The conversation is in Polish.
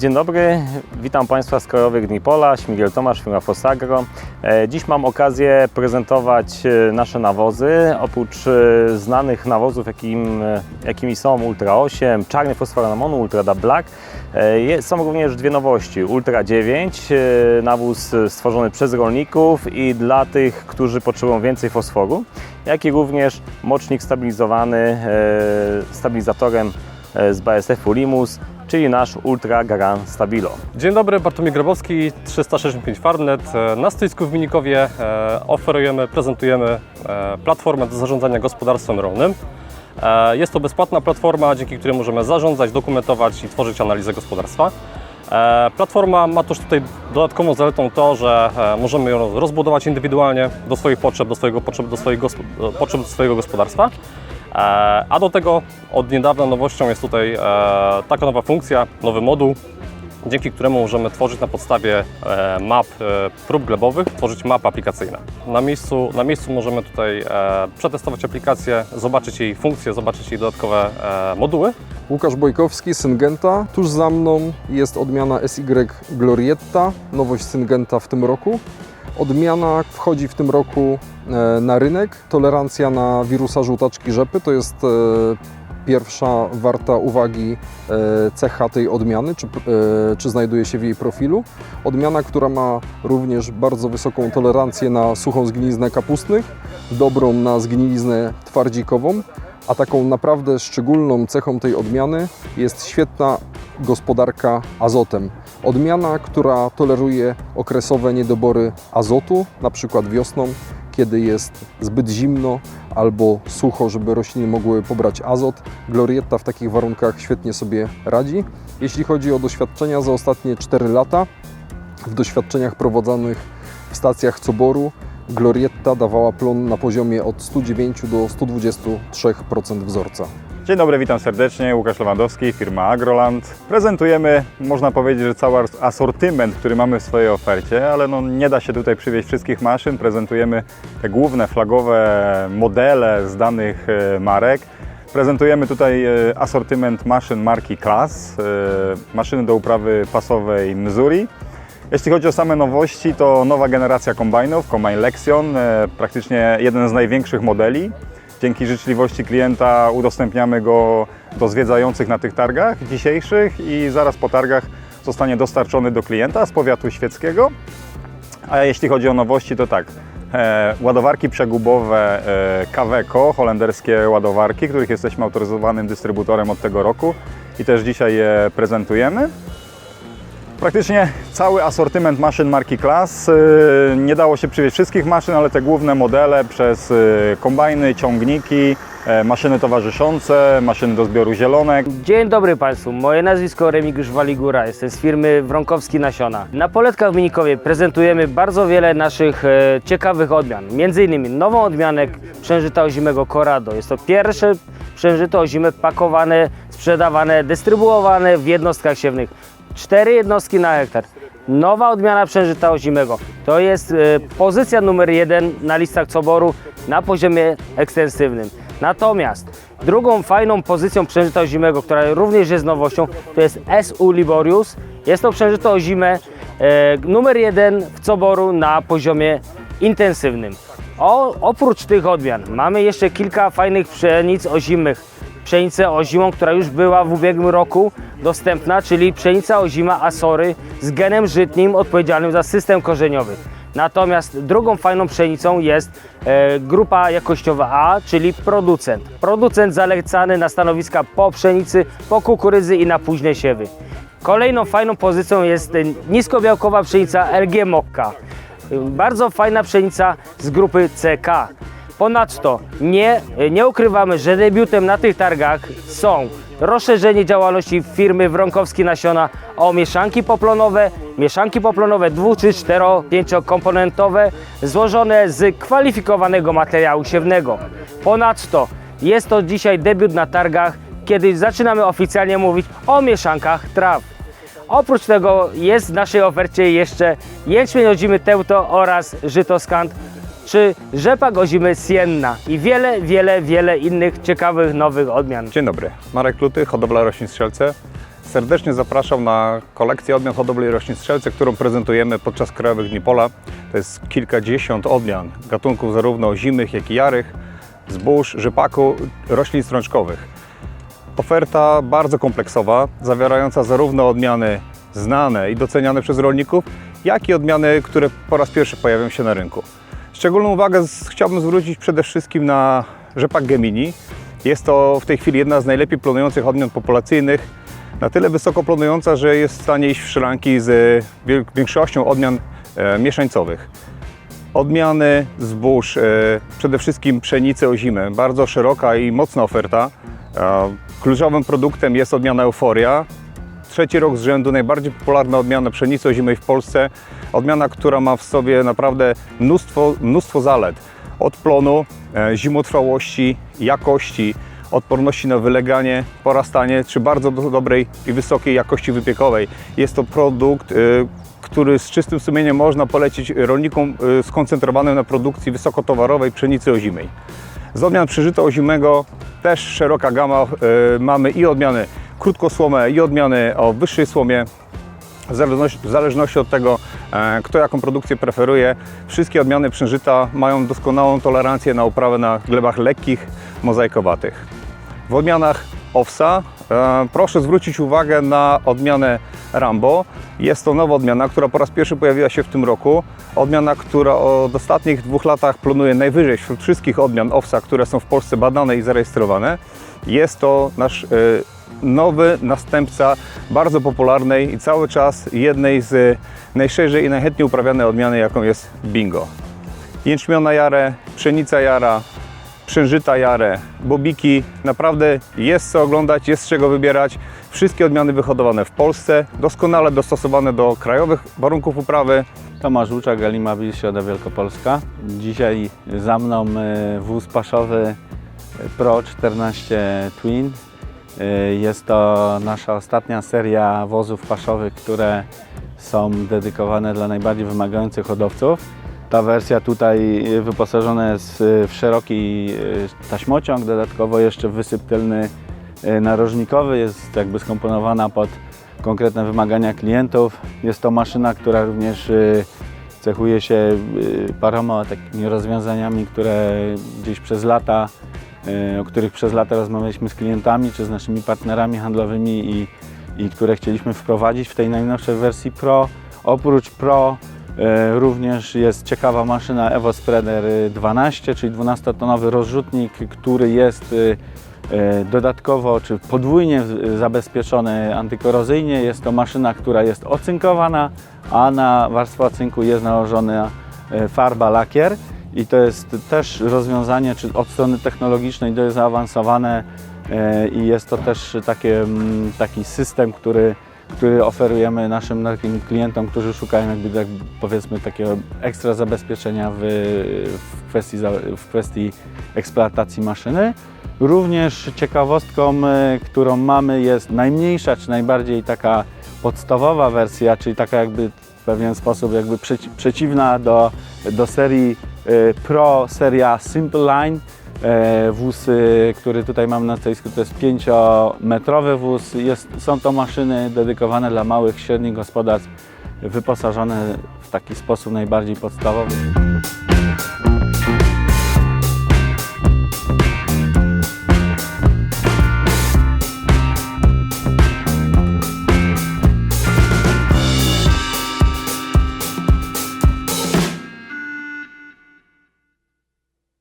Dzień dobry, witam Państwa z Krajowych Dni Pola, Śmigiel Tomasz, firma Fosagro. E, Dziś mam okazję prezentować e, nasze nawozy. Oprócz e, znanych nawozów, jakim, jakimi są Ultra 8, czarny fosforanamonu, Ultra Da Black, są również dwie nowości. Ultra 9, e, nawóz stworzony przez rolników i dla tych, którzy potrzebują więcej fosforu, jak i również mocznik stabilizowany stabilizatorem z BSF-u czyli nasz Ultra Garan Stabilo. Dzień dobry, Bartłomiej Grabowski, 365 Farmnet. E, Na stoisku w Minikowie e, oferujemy, prezentujemy e, platformę do zarządzania gospodarstwem rolnym. Jest to bezpłatna platforma, dzięki której możemy zarządzać, dokumentować i tworzyć analizę gospodarstwa. Platforma ma też tutaj dodatkową zaletą to, że możemy ją rozbudować indywidualnie do swoich potrzeb, do swojego, potrzeb, do swoich gosp- do potrzeb swojego gospodarstwa. E, A do tego od niedawna nowością jest tutaj e, taka nowa funkcja, nowy moduł, dzięki któremu możemy tworzyć na podstawie e, map prób glebowych, tworzyć mapy aplikacyjne. Na miejscu, na miejscu możemy tutaj przetestować aplikację, zobaczyć jej funkcje, zobaczyć jej dodatkowe moduły. Łukasz Bojkowski, Syngenta. Tuż za mną jest odmiana SY Glorietta, nowość Syngenta w tym roku. Odmiana wchodzi w tym roku e, na rynek. Tolerancja na wirusa żółtaczki rzepy to jest e, pierwsza warta uwagi e, cecha tej odmiany, czy, czy znajduje się w jej profilu. Odmiana, która ma również bardzo wysoką tolerancję na suchą zgniliznę kapustnych, dobrą na zgniliznę twardzikową, a taką naprawdę szczególną cechą tej odmiany jest świetna gospodarka azotem. Odmiana, która toleruje okresowe niedobory azotu, na przykład wiosną, kiedy jest zbyt zimno albo sucho, żeby rośliny mogły pobrać azot. Glorietta w takich warunkach świetnie sobie radzi. Jeśli chodzi o doświadczenia za ostatnie 4 lata, w doświadczeniach prowadzonych w stacjach Coboru Glorietta dawała plon na poziomie od 109 do 123% wzorca. Dzień dobry, witam serdecznie. Łukasz Lewandowski, firma Agroland. Prezentujemy, można powiedzieć, że cały as- asortyment, który mamy w swojej ofercie, ale no nie da się tutaj przywieźć wszystkich maszyn. Prezentujemy te główne flagowe modele z danych e, marek. Prezentujemy tutaj e, asortyment maszyn marki Class, e, maszyny do uprawy pasowej Missouri. Jeśli chodzi o same nowości, to nowa generacja kombajnów, Combine Lexion, praktycznie jeden z największych modeli. Dzięki życzliwości klienta udostępniamy go do zwiedzających na tych targach dzisiejszych i zaraz po targach zostanie dostarczony do klienta z powiatu świeckiego. A jeśli chodzi o nowości, to tak. E, ładowarki przegubowe e, Caveco, holenderskie ładowarki, których jesteśmy autoryzowanym dystrybutorem od tego roku i też dzisiaj je prezentujemy. Praktycznie cały asortyment maszyn marki Class. Y, Nie dało się przywieźć wszystkich maszyn, ale te główne modele przez y, kombajny, ciągniki, e, maszyny towarzyszące, maszyny do zbioru zielonek. Dzień dobry Państwu, moje nazwisko Remigiusz Waligura, jestem z firmy Wronkowski Nasiona. Na poletkach w Minikowie prezentujemy bardzo wiele naszych e, ciekawych odmian, między innymi nową odmianę przężyta ozimego Corrado. Jest to pierwsze przężyto ozime pakowane, sprzedawane, dystrybuowane w jednostkach siewnych. Cztery jednostki na hektar. Nowa odmiana przężyta ozimego. To jest e, pozycja numer jeden na listach Coboru na poziomie ekstensywnym. Natomiast drugą fajną pozycją przężyta ozimego, która również jest nowością, to jest SU Liborius. Jest to przężyto ozime numer jeden w Coboru na poziomie intensywnym. O, oprócz tych odmian mamy jeszcze kilka fajnych pszenic ozimych. Pszenicę ozimą, która już była w ubiegłym roku dostępna, czyli pszenica ozima Asory z genem żytnim odpowiedzialnym za system korzeniowy. Natomiast drugą fajną pszenicą jest e, grupa jakościowa A, czyli producent. Producent zalecany na stanowiska po pszenicy, po kukurydzy i na późne siewy. Kolejną fajną pozycją jest e, niskobiałkowa pszenica LG Mokka. Bardzo fajna pszenica z grupy CK. Ponadto nie, nie ukrywamy, że debiutem na tych targach są rozszerzenie działalności firmy Wronkowski Nasiona o mieszanki poplonowe, mieszanki poplonowe dwu czy cztero, pięciokomponentowe złożone z kwalifikowanego materiału siewnego. Ponadto jest to dzisiaj debiut na targach, kiedy zaczynamy oficjalnie mówić o mieszankach traw. Oprócz tego jest w naszej ofercie jeszcze jęczmień ozimy Teuto oraz żyto Skant, czy rzepak ozimy Sienna i wiele, wiele, wiele innych ciekawych nowych odmian. Dzień dobry, Marek Luty, hodowla roślin strzelce. serdecznie zapraszam na kolekcję odmian hodowli roślin strzelcy, którą prezentujemy podczas Krajowych Dni Pola. To jest kilkadziesiąt odmian gatunków zarówno zimych, jak i jarych, zbóż, rzepaku, roślin strączkowych. Oferta bardzo kompleksowa, zawierająca zarówno odmiany znane i doceniane przez rolników, jak i odmiany, które po raz pierwszy pojawią się na rynku. Szczególną uwagę chciałbym zwrócić przede wszystkim na rzepak Gemini. Jest to w tej chwili jedna z najlepiej plonujących odmian populacyjnych. Na tyle wysoko plonująca, że jest w stanie iść w szranki z wiel- większością odmian e, mieszańcowych. Odmiany zbóż, e, przede wszystkim pszenicy o zimę. Bardzo szeroka i mocna oferta. E, Kluczowym produktem jest odmiana Euforia. Trzeci rok z rzędu najbardziej popularna odmiana pszenicy ozimej w Polsce. Odmiana, która ma w sobie naprawdę mnóstwo, mnóstwo zalet. Od plonu, e, zimotrwałości, jakości, odporności na wyleganie, porastanie, czy bardzo do, dobrej i wysokiej jakości wypiekowej. Jest to produkt, e, który z czystym sumieniem można polecić rolnikom e, skoncentrowanym na produkcji wysokotowarowej pszenicy ozimej. Z odmian przeżyta ozimego też szeroka gama. Mamy i odmiany krótkosłome, i odmiany o wyższej słomie. W zależności, w zależności od tego, e, kto jaką produkcję preferuje, wszystkie odmiany przężyta mają doskonałą tolerancję na uprawę na glebach lekkich, mozaikowatych. W odmianach owsa e, proszę zwrócić uwagę na odmianę Rambo. Jest to nowa odmiana, która po raz pierwszy pojawiła się w tym roku. Odmiana, która od ostatnich dwóch latach plonuje najwyżej wśród wszystkich odmian owsa, które są w Polsce badane i zarejestrowane. Jest to nasz e, nowy następca bardzo popularnej i cały czas jednej z najszerzej i najchętniej uprawianej odmiany, jaką jest bingo. Jęczmiona jarę, pszenica jara, przężyta jarę, bobiki. Naprawdę jest co oglądać, jest czego wybierać. Wszystkie odmiany wyhodowane w Polsce, doskonale dostosowane do krajowych warunków uprawy. Tomasz Łuczak, Alimabil, Środa Wielkopolska. Dzisiaj za mną e, wóz paszowy Pro 14 Twin. E, Jest to nasza ostatnia seria wozów paszowych, które są dedykowane dla najbardziej wymagających hodowców. Ta wersja tutaj wyposażona jest w szeroki e, taśmociąg, dodatkowo jeszcze wysyp tylny e, narożnikowy, jest jakby skomponowana pod konkretne wymagania klientów. Jest to maszyna, która również y, cechuje się y, paroma takimi rozwiązaniami, które gdzieś przez lata, y, o których przez lata rozmawialiśmy z klientami czy z naszymi partnerami handlowymi i, i które chcieliśmy wprowadzić w tej najnowszej wersji Pro. Oprócz Pro y, również jest ciekawa maszyna Evo Spreader y, 12, czyli 12-tonowy rozrzutnik, który jest y, E, Dodatkowo, czy podwójnie zabezpieczony antykorozyjnie, jest to maszyna, która jest ocynkowana, a na warstwę ocynku jest nałożona e, farba lakier. I to jest też rozwiązanie, czy od strony technologicznej dość zaawansowane e, i jest to też takie, mm, taki system, który, który oferujemy naszym klientom, którzy szukają jakby tak, powiedzmy takiego ekstra zabezpieczenia w, w, kwestii, w kwestii eksploatacji maszyny. Również ciekawostką, e, którą mamy jest najmniejsza, czy najbardziej taka podstawowa wersja, czyli taka jakby w pewien sposób jakby przeci- przeciwna do, do serii Pro, seria Simple Line. E, Wóz, e, który tutaj mam na stoisku, to jest 5-metrowy wóz. Jest, są to maszyny dedykowane dla małych, średnich gospodarstw, wyposażone w taki sposób najbardziej podstawowy.